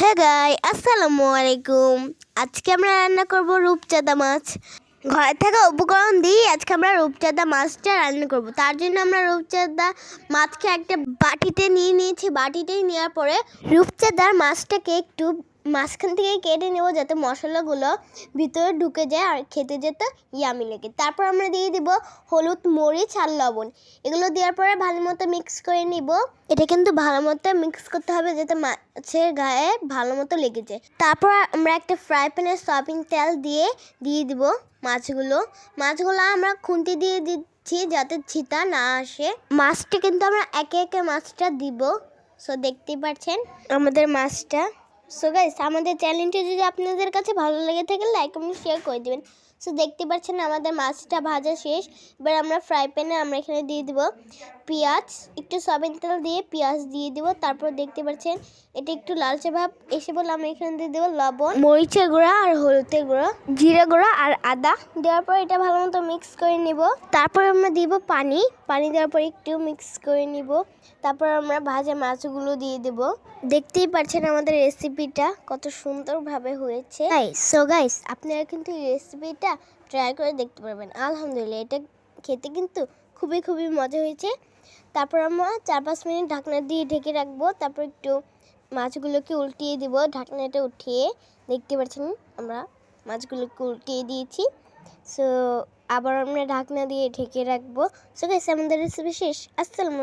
হ্যাঁ গাই, আসসালামু আলাইকুম। আজকে আমরা রান্না করব রূপচাঁদা মাছ। ঘরে থাকা উপকরণ দিয়ে আজকে আমরা রূপচাঁদা মাছটা রান্না করব। তার জন্য আমরা রূপচাঁদা মাছকে একটা বাটিতে নিয়ে নিয়েছি। বাটিতেই নেওয়ার পরে রূপচাঁদার মাছটাকে একটু মাঝখান থেকে কেটে নেব যাতে মশলাগুলো ভিতরে ঢুকে যায় আর খেতে যেতে ইয়ামি লাগে। তারপর আমরা দিয়ে দিব হলুদ মরিচ আর লবণ। এগুলো দেওয়ার পরে ভালো মতো মিক্স করে নিব। এটা কিন্তু ভালো মতো মিক্স করতে হবে যাতে মাছের গায়ে ভালো মতো লেগে যায়। তারপর আমরা একটা ফ্রাই প্যানে সয়াবিন তেল দিয়ে দিয়ে দিব মাছগুলো। মাছগুলো আমরা খুন্তি দিয়ে দিচ্ছি যাতে ছিটা না আসে। মাছটা কিন্তু আমরা একে একে মাছটা দিব। সো দেখতেই পাচ্ছেন আমাদের মাছটা। সো গাইস আমাদের চ্যানেলটি যদি আপনাদের কাছে ভালো লেগে থাকে লাইক কমেন্ট শেয়ার করে দেবেন। সো দেখতে পাচ্ছেন আমাদের মাছটা ভাজা শেষ। এবার আমরা ফ্রাই প্যানে আমরা এখানে দিয়ে দেবো পেঁয়াজ। একটু সয়াবিন তেল দিয়ে পেঁয়াজ দিয়ে দেবো। তারপর দেখতে পাচ্ছেন এটা একটু লালচে ভাব এসে বলে আমরা এখানে দিয়ে দেবো লবণ, মরিচের গুঁড়া আর হলুদের গুঁড়া, জিরে গুঁড়া আর আদা। দেওয়ার পর এটা ভালো মতো মিক্স করে নিব। তারপর আমরা দিব পানি। পানি দেওয়ার পর একটু মিক্স করে নিব। তারপর আমরা ভাজা মাছগুলো দিয়ে দেব। দেখতেই পাচ্ছেন আমাদের রেসিপিটা কত সুন্দরভাবে হয়েছে। সো গাইস আপনারা কিন্তু এই রেসিপিটা ট্রাই করে দেখতে পারবেন। আলহামদুলিল্লাহ, এটা খেতে কিন্তু খুবই খুবই মজা হয়েছে। তারপর আমরা চার পাঁচ মিনিট ঢাকনা দিয়ে ঢেকে রাখব। তারপর একটু মাছগুলোকে উল্টিয়ে দিব ঢাকনাটা উঠিয়ে। দেখতে পাচ্ছেন আমরা মাছগুলোকে উল্টিয়ে দিয়েছি। সো আবার আমরা ঢাকনা দিয়ে ঢেকে রাখব। সো গাইস আমাদের রেসিপি শেষ। আসসালামু